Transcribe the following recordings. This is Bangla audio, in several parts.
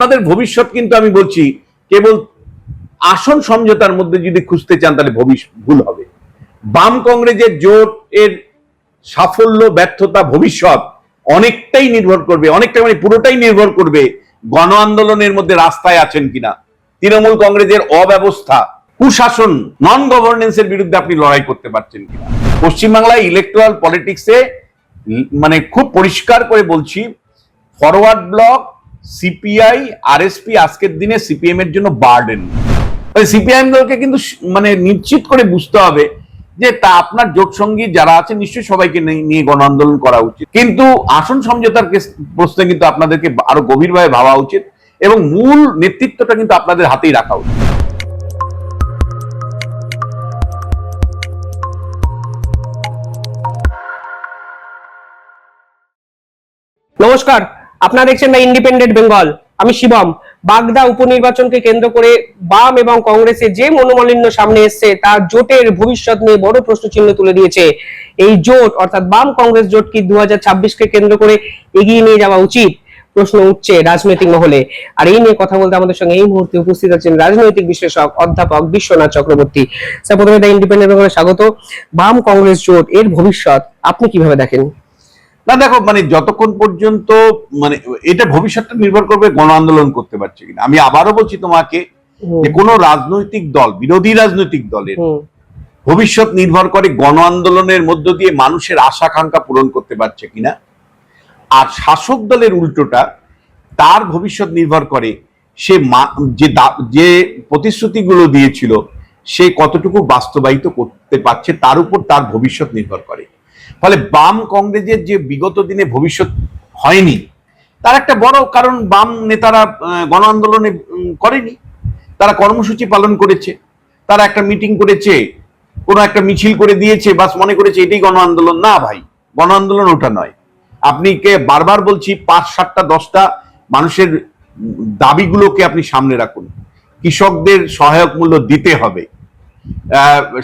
আপনাদের ভবিষ্যৎ কিন্তু আমি বলছি, কেবল আসন সমঝোতার মধ্যে যদি খুঁজতে চান, তাহলে ভবিষ্যৎ ভুল হবে। বাম কংগ্রেসের জোট এর সাফল্য, ব্যর্থতা, ভবিষ্যৎ অনেকটাই নির্ভর করবে, অনেকটা মানে পুরোটাই নির্ভর করবে গণ আন্দোলনের মধ্যে রাস্তায় আছেন কিনা। তৃণমূল কংগ্রেসের অব্যবস্থা, কুশাসন নন গভর্নেন্সের বিরুদ্ধে আপনি লড়াই করতে পারছেন কিনা। পশ্চিমবাংলায় ইলেকট্রাল পলিটিক্সে মানে খুব পরিষ্কার করে বলছি ফরওয়ার্ড ব্লক সিপিআই, আরএসপি আজকের দিনে সিপিএম এর জন্য বার্ডেন। সিপিআইএম দলকে কিন্তু মানে নিশ্চিত করে বুঝতে হবে যে তা আপনার জোট সঙ্গী যারা আছে নিশ্চয়ই সবাইকে নিয়ে- গণ আন্দোলন করা উচিত। কিন্তু আসন সমঝোতার প্রশ্নে কিন্তু আপনাদেরকে আরও গভীরভাবে ভাবা উচিত এবং মূল নেতৃত্বটা কিন্তু আপনাদের হাতেই রাখা উচিত। নমস্কার আপনারা দেখছেন দ্য ইন্ডিপেন্ডেন্ট বেঙ্গল, আমি শিবম। বাগদা উপনির্বাচনকে কেন্দ্র করে বাম এবং কংগ্রেসের যে মনোমালিন্য সামনে এসছে, তার জোটের ভবিষ্যৎ নিয়ে বড় প্রশ্নচিহ্ন তুলে দিয়েছে। এই জোট, অর্থাৎ বাম কংগ্রেস জোট কি দু কে কেন্দ্র করে এগিয়ে নিয়ে যাওয়া উচিত? প্রশ্ন উঠছে রাজনৈতিক মহলে। আর এই নিয়ে কথা বলতে আমাদের সঙ্গে এই মুহূর্তে উপস্থিত আছেন রাজনৈতিক বিশ্লেষক, অধ্যাপক বিশ্বনাথ চক্রবর্তী। স্যার, প্রথমে দ্য ইন্ডিপেন্ডেন্ট স্বাগত। বাম কংগ্রেস জোট, এর ভবিষ্যৎ আপনি কীভাবে দেখেন? না দেখো মানে যতক্ষণ পর্যন্ত মানে এটা ভবিষ্যৎটা নির্ভর করবে গণ আন্দোলন করতে পারছে কিনা। আমি আবারও বলছি তোমাকে যে কোনো রাজনৈতিক দল বিরোধী রাজনৈতিক দলের ভবিষ্যৎ নির্ভর করে গণ আন্দোলনের মধ্য দিয়ে মানুষের আশাকাঙ্ক্ষা পূরণ করতে পারছে কিনা। আর শাসক দলের উল্টোটা তার ভবিষ্যৎ নির্ভর করে সে যে যে প্রতিশ্রুতিগুলো দিয়েছিল সে কতটুকু বাস্তবায়িত করতে পারছে তার উপর তার ভবিষ্যৎ নির্ভর করে। ফলে বাম কংগ্রেসের যে বিগত দিনে ভবিষ্যৎ হয়নি, তার একটা বড় কারণ বাম নেতারা গণ আন্দোলনে করেনি। তারা কর্মসূচি পালন করেছে, তারা একটা মিটিং করেছে, কোনো একটা মিছিল করে দিয়েছে, বাস মনে করেছে এটাই গণ আন্দোলন। না ভাই, গণ আন্দোলন ওটা নয়। আপনি কে, বারবার বলছি, পাঁচ, সাতটা, দশটা মানুষের দাবিগুলোকে আপনি সামনে রাখুন। কৃষকদের সহায়ক মূল্য দিতে হবে।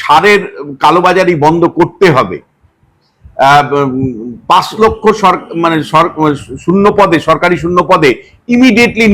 সারের কালোবাজারি বন্ধ করতে হবে। পাঁচ লক্ষ মানে শূন্য পদে, সরকারি শূন্য পদে ইমিডিয়েটলি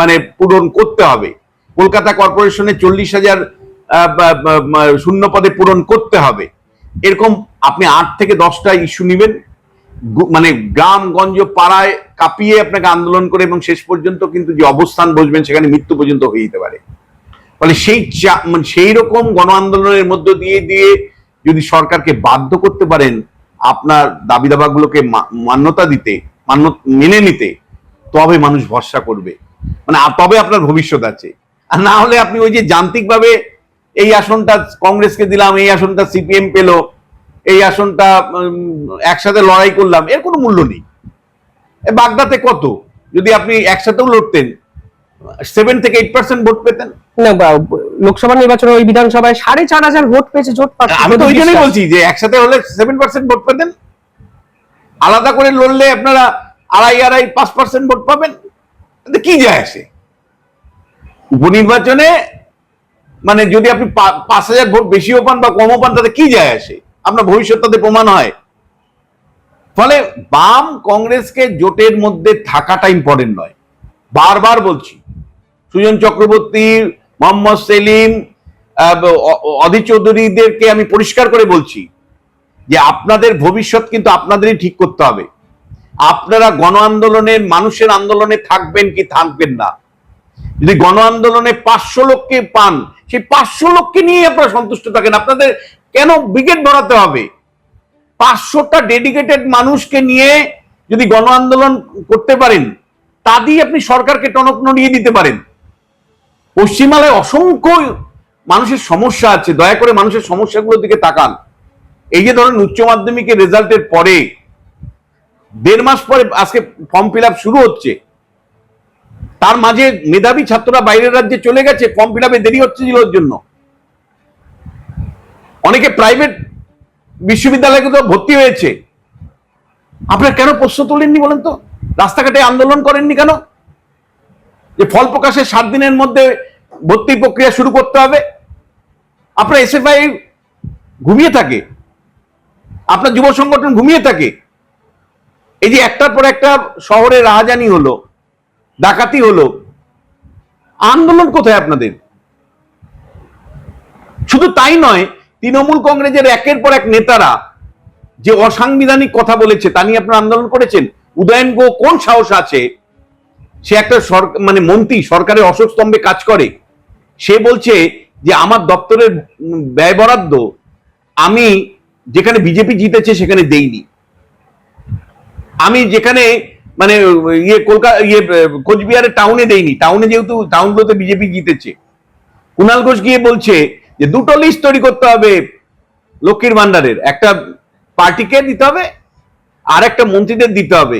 মানে পূরণ করতে হবে। কলকাতা কর্পোরেশনে চল্লিশ হাজার শূন্য পদে পূরণ করতে হবে। এরকম আপনি আট থেকে দশটা ইস্যু নেবেন। মানে গ্রাম, গঞ্জ, পাড়ায় কাঁপিয়ে আপনাকে আন্দোলন করে এবং শেষ পর্যন্ত কিন্তু যে অবস্থান বসবেন সেখানে মৃত্যু পর্যন্ত হয়ে যেতে পারে। ফলে সেই মানে সেই রকম গণ আন্দোলনের মধ্য দিয়ে দিয়ে যদি সরকারকে বাধ্য করতে পারেন আপনার দাবি দাবাগুলোকে মান্যতা দিতে, মান্য, মেনে নিতে, তবে মানুষ ভরসা করবে। মানে তবে আপনার ভবিষ্যৎ আছে। আর না হলে আপনি ওই যে যান্ত্রিকভাবে এই আসনটা কংগ্রেসকে দিলাম, এই আসনটা সিপিএম পেল, এই আসনটা একসাথে লড়াই করলাম, এর কোনো মূল্য নেই। বাগদাতে কত? যদি আপনি একসাথেও লড়তেন সেভেন থেকে এইট পার্সেন্ট ভোট পেতেন? না লোকসভা নির্বাচনে ওই বিধানসভায় সাড়ে চার হাজার ভোট পেয়েছে জোট। আমি তো ওই জন্যই বলছি যে একসাথে হলে সেভেন পার্সেন্ট ভোট পেতেন। আলাদা করে লড়লে আপনারা আড়াই আড়াই পাঁচ পার্সেন্ট ভোট পাবেন। কি যায় আসে? উপনির্বাচনে মানে যদি আপনি পাঁচ হাজার ভোট বেশিও পান বা কমও পান তাতে কি যায় আসে? আপনার ভবিষ্যৎ তাতে প্রমাণ হয়। ফলে বাম কংগ্রেসকে জোটের মধ্যে থাকাটা ইম্পর্টেন্ট নয়। বারবার বলছি সুজন চক্রবর্তী মোহাম্মদ সেলিম আহ, অ- অ- অধীর চৌধুরীদেরকে আমি পরিষ্কার করে বলছি যে আপনাদের ভবিষ্যৎ কিন্তু আপনাদেরই ঠিক করতে হবে। আপনারা গণ আন্দোলনের মানুষের আন্দোলনে থাকবেন কি থাকবেন না। যদি গণ আন্দোলনে পাঁচশো লোককে পান সেই পাঁচশো লোককে নিয়ে আপনারা সন্তুষ্ট থাকেন। আপনাদের কেন ব্রিগেড বাড়াতে হবে? পাঁচশোটা ডেডিকেটেড মানুষকে নিয়ে যদি গণ আন্দোলন করতে পারেন তা দিয়ে আপনি সরকারকে টনক নড়িয়ে দিতে পারেন। পশ্চিমবাংলায় অসংখ্য মানুষের সমস্যা আছে, দয়া করে মানুষের সমস্যাগুলোর দিকে তাকান। এই যে ধরেন উচ্চ মাধ্যমিকের রেজাল্টের পরে, দেড় মাস পরে আজকে ফর্ম ফিল শুরু হচ্ছে। তার মাঝে মেধাবী ছাত্ররা বাইরের রাজ্যে চলে গেছে ফর্ম ফিল আপে দেরি হচ্ছিল ওর জন্য। অনেকে প্রাইভেট বিশ্ববিদ্যালয়গুলো ভর্তি হয়েছে। আপনারা কেন প্রশ্ন তোলেননি বলেন তো? রাস্তাঘাটে আন্দোলন করেননি কেন? যে ফল প্রকাশের সাত দিনের মধ্যে ভর্তি প্রক্রিয়া শুরু করতে হবে। আপনার এসএফআই ঘুমিয়ে থাকে। আপনার যুব সংগঠন ঘুমিয়ে থাকে। এই যে একটার পর একটা শহরে রাহাজানি হলো, ডাকাতি হলো, আন্দোলন কোথায় আপনাদের? শুধু তাই নয়, তৃণমূল কংগ্রেসের একের পর এক নেতারা যে অসাংবিধানিক কথা বলেছে তা নিয়ে আপনারা আন্দোলন করেছেন। উদয়ন গো কোন সাহস আছে? সে একটা মানে মন্ত্রী, সরকারের অশোক স্তম্ভে কাজ করে। সে বলছে যে, আমার দপ্তরের ব্যয় বরাদ্দ আমি যেখানে বিজেপি জিতেছে সেখানে দেইনি। আমি যেখানে মানে ইয়ে কলকাতা ইয়ে কোচবিহারের টাউনে দেইনি। টাউনে যেহেতু টাউনগুলোতে বিজেপি জিতেছে। কুণাল ঘোষ গিয়ে বলছে যে, দুটো লিস্ট তৈরি করতে হবে লক্ষ্মীর ভান্ডারের একটা পার্টিকে দিতে হবে আর একটা মন্ত্রীদের দিতে হবে।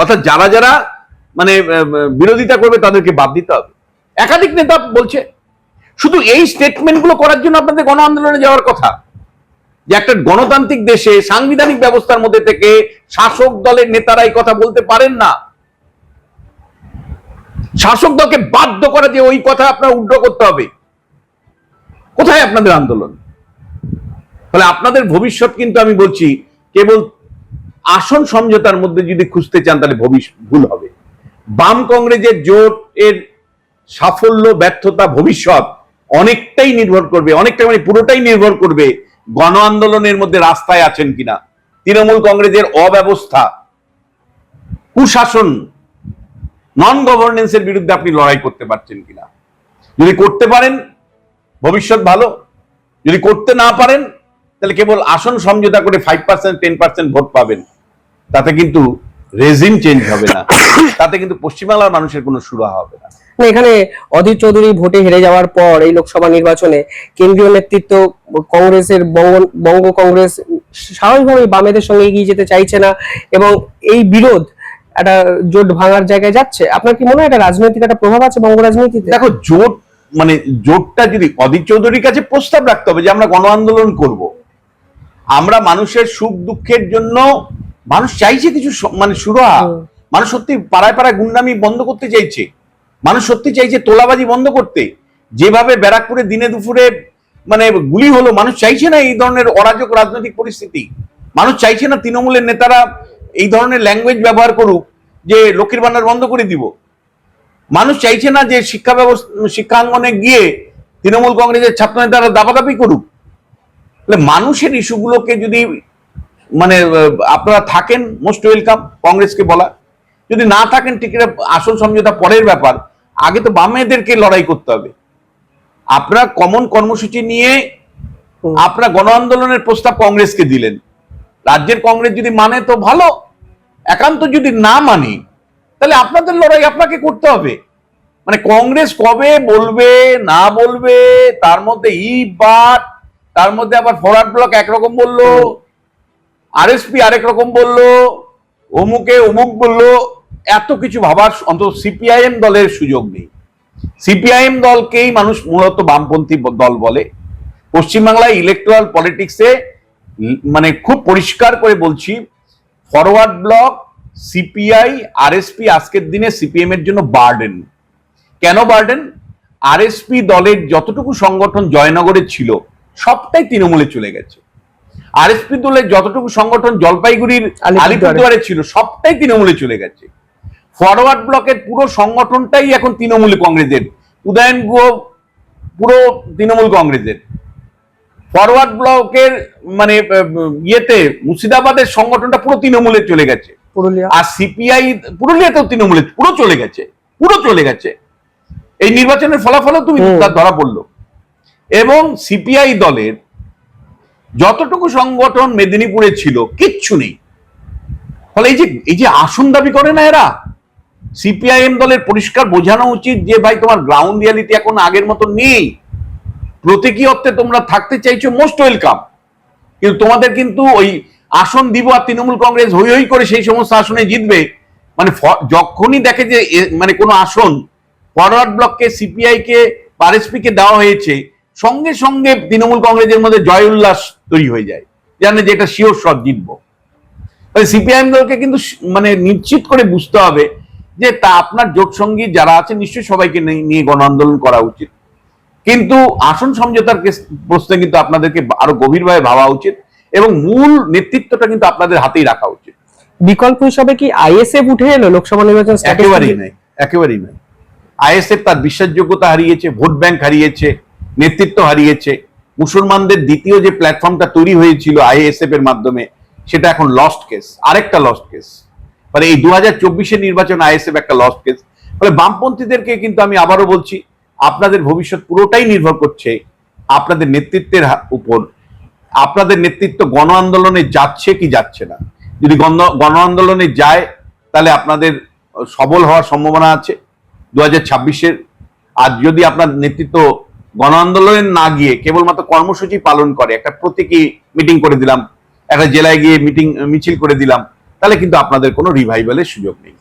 অর্থাৎ যারা যারা মানে বিরোধিতা করবে তাদেরকে বাদ দিতে হবে। একাধিক নেতা বলছে, শুধু এই স্টেটমেন্টগুলো করার জন্য আপনাদের গণ আন্দোলনে যাওয়ার কথা। যে একটা গণতান্ত্রিক দেশে সাংবিধানিক ব্যবস্থার মধ্যে থেকে শাসক দলের নেতারা এই কথা বলতে পারেন না। শাসক দলকে বাধ্য করা যে ওই কথা আপনার উড্র করতে হবে। কোথায় আপনাদের আন্দোলন? ফলে আপনাদের ভবিষ্যৎ কিন্তু আমি বলছি, কেবল আসন সমঝোতার মধ্যে যদি খুঁজতে চান তাহলে ভবিষ্যৎ ভুল হবে। বাম কংগ্রেসের জোট এর সাফল্য, ব্যর্থতা, ভবিষ্যৎ অনেকটাই নির্ভর করবে, অনেকটা মানে পুরোটাই নির্ভর করবে গণ আন্দোলনের মধ্যে রাস্তায় আছেন কিনা। তৃণমূল কংগ্রেসের অব্যবস্থা, কুশাসন নন গভর্নেন্সের বিরুদ্ধে আপনি লড়াই করতে পারছেন কিনা। যদি করতে পারেন, ভবিষ্যৎ ভালো। যদি করতে না পারেন, তাহলে কেবল আসন সমঝোতা করে five percent ten percent vote পাবেন। তাতে কিন্তু রেজিম চেঞ্জ হবে না। তাতে কিন্তু পশ্চিমবাংলার মানুষের কোনো সুরাহা হবে না। এখানে অধীর চৌধুরী ভোটে হেরে যাওয়ার পর এই লোকসভা নির্বাচনে কেন্দ্রীয় নেতৃত্ব কংগ্রেসের বঙ্গ কংগ্রেস স্বাভাবিকভাবে বামেদের সঙ্গে এগিয়ে যেতে চাইছে না এবং এই বিরোধ একটা জোট ভাঙার জায়গায় যাচ্ছে। আপনার কি মনে হয় এটা রাজনৈতিক একটা প্রভাব আছে বঙ্গ রাজনীতিতে? দেখো জোট মানে জোটটা যদি অধীর চৌধুরীর কাছে প্রস্তাব রাখতে হবে যে আমরা গণ আন্দোলন করব আমরা মানুষের সুখ দুঃখের জন্য মানুষ চাইছে কিছু মানে সুরাহা। মানুষ সত্যি পাড়ায় পাড়ায় গুন্ডামি বন্ধ করতে চাইছে। মানুষ সত্যি চাইছে তোলাবাজি বন্ধ করতে। যেভাবে ব্যারাকপুরে দিনে দুপুরে মানে গুলি হলো মানুষ চাইছে না এই ধরনের অরাজক রাজনৈতিক পরিস্থিতি। মানুষ চাইছে না তৃণমূলের নেতারা এই ধরনের ল্যাঙ্গুয়েজ ব্যবহার করুক যে লক্ষ্মীর ভান্ডার বন্ধ করে দিব। মানুষ চাইছে না যে শিক্ষা ব্যবস্থা শিক্ষাঙ্গনে গিয়ে তৃণমূল কংগ্রেসের ছাত্র নেতারা দাবাদাবি করুক মানুষের ইস্যুগুলোকে যদি মানে আপনারা থাকেন মোস্ট ওয়েলকাম কংগ্রেসকে বলা। যদি না থাকেন ঠিক আসল সমঝোতা পরের ব্যাপার। আগে তো বামেদেরকে লড়াই করতে হবে। আপনারা কমন কর্মসূচি নিয়ে। আপনারা গণ আন্দোলনের প্রস্তাব কংগ্রেসকে দিলেন। রাজ্যের কংগ্রেস যদি মানে তো ভালো একান্ত যদি না মানি তাহলে আপনাদের লড়াই আপনাকে করতে হবে। মানে কংগ্রেস কবে বলবে না বলবে তার মধ্যে ই বাট তার মধ্যে আবার ফরওয়ার্ড ব্লক একরকম বলল আরএসপি আরেক রকম বলল, অমুকে অমুক বলল, এত কিছু ভাবার অন্তত সিপিআইএম দলের সুযোগ নেই। সিপিআইএম দলকেই মানুষ মূলত বামপন্থী দল বলে। পশ্চিমবাংলায় ইলেকট্রাল পলিটিক্সে মানে খুব পরিষ্কার করে বলছি ফরওয়ার্ড ব্লক সিপিআই, আরএসপি আজকের দিনে সিপিএম এর জন্য বার্ডেন কেন বার্ডেন আর আরএসপি দলের যতটুকু সংগঠন জয়নগরে ছিল, সবটাই তৃণমূলে চলে গেছে। আরএসপি দলের যতটুকু সংগঠন জলপাইগুড়ির আলিপুরদুয়ারে। ছিল সবটাই তৃণমূলে চলে গেছে। ফরওয়ার্ড ব্লকের পুরো সংগঠনটাই এখন তৃণমূল কংগ্রেসের। উদয়ন গুহ পুরো তৃণমূল কংগ্রেসের। ফরওয়ার্ড ব্লকের মানে ইয়েতে মুর্শিদাবাদের সংগঠনটা পুরো তৃণমূলে চলে গেছে। পুরুলিয়া। আর সিপিআই পুরুলিয়াতেও তৃণমূলে পুরো চলে গেছে পুরো চলে গেছে। এই নির্বাচনের ফলাফলও তুমি তার ধরা পড়ল। এবং সিপিআই দলের যতটুকু সংগঠন মেদিনীপুরে ছিল, কিচ্ছু নেই। ফলে এই যে এই যে আসন দাবি করে না এরা? সিপিআইএম দলের পরিষ্কার বোঝানো উচিত যে, ভাই, তোমার গ্রাউন্ড রিয়ালিটি এখন আগের মতো নেই। প্রতীকী অর্থে তোমরা থাকতে চাইছো মোস্ট ওয়েলকাম কিন্তু তোমাদের কিন্তু ওই আসন দিব আর তৃণমূল কংগ্রেস হই হই করে সেই সমস্ত আসনে জিতবে। মানে যখনই দেখে যে মানে কোনো আসন ফরওয়ার্ড ব্লককে সিপিআই কে আরএসপি কে দেওয়া হয়েছে সঙ্গে সঙ্গে তৃণমূল কংগ্রেসের মধ্যে জয় উল্লাস তৈরি হয়ে যায়। জানে যে এটা শিওর শট জিতবো সিপিআইএম দলকে কিন্তু মানে নিশ্চিত করে বুঝতে হবে যে তা আপনার জোট সঙ্গী যারা আছে নিশ্চয়ই সবাইকে নিয়ে- গণ আন্দোলন করা উচিত। কিন্তু আসন সমঝোতার প্রশ্নে কিন্তু আপনাদেরকে আরও গভীরভাবে ভাবা উচিত এবং মূল নেতৃত্বটা কিন্তু আপনাদের হাতেই রাখা উচিত। বিকল্প হিসাবে কি আইএসএফ উঠে এলো? লোকসভা নির্বাচন একেবারেই নাই একেবারেই নাই। আইএসএফ তার বিশ্বাসযোগ্যতা হারিয়েছে ভোট ব্যাংক হারিয়েছে নেতৃত্ব হারিয়েছে। মুসলমানদের দ্বিতীয় যে প্ল্যাটফর্মটা তৈরি হয়েছিল আইএসএফ এর মাধ্যমে, সেটা এখন লস্ট কেস আরেকটা লস্ট কেস মানে এই দু হাজার চব্বিশের নির্বাচন আইএসএফ একটা লস্ট কেস ফলে বামপন্থীদেরকে কিন্তু আমি আবারও বলছি, আপনাদের ভবিষ্যৎ পুরোটাই নির্ভর করছে আপনাদের নেতৃত্বের উপর। আপনাদের নেতৃত্ব গণ আন্দোলনে যাচ্ছে কি যাচ্ছে না। যদি গণ আন্দোলনে যায়, তাহলে আপনাদের, সবল হওয়ার সম্ভাবনা আছে দু হাজার ছাব্বিশের। আর যদি আপনার নেতৃত্ব গণ আন্দোলনে না গিয়ে কেবলমাত্র কর্মসূচি পালন করে, একটা প্রতীকী মিটিং করে দিলাম, একটা জেলায় গিয়ে মিটিং মিছিল করে দিলাম, তাহলে কিন্তু আপনাদের কোনো রিভাইভালের সুযোগ নেই।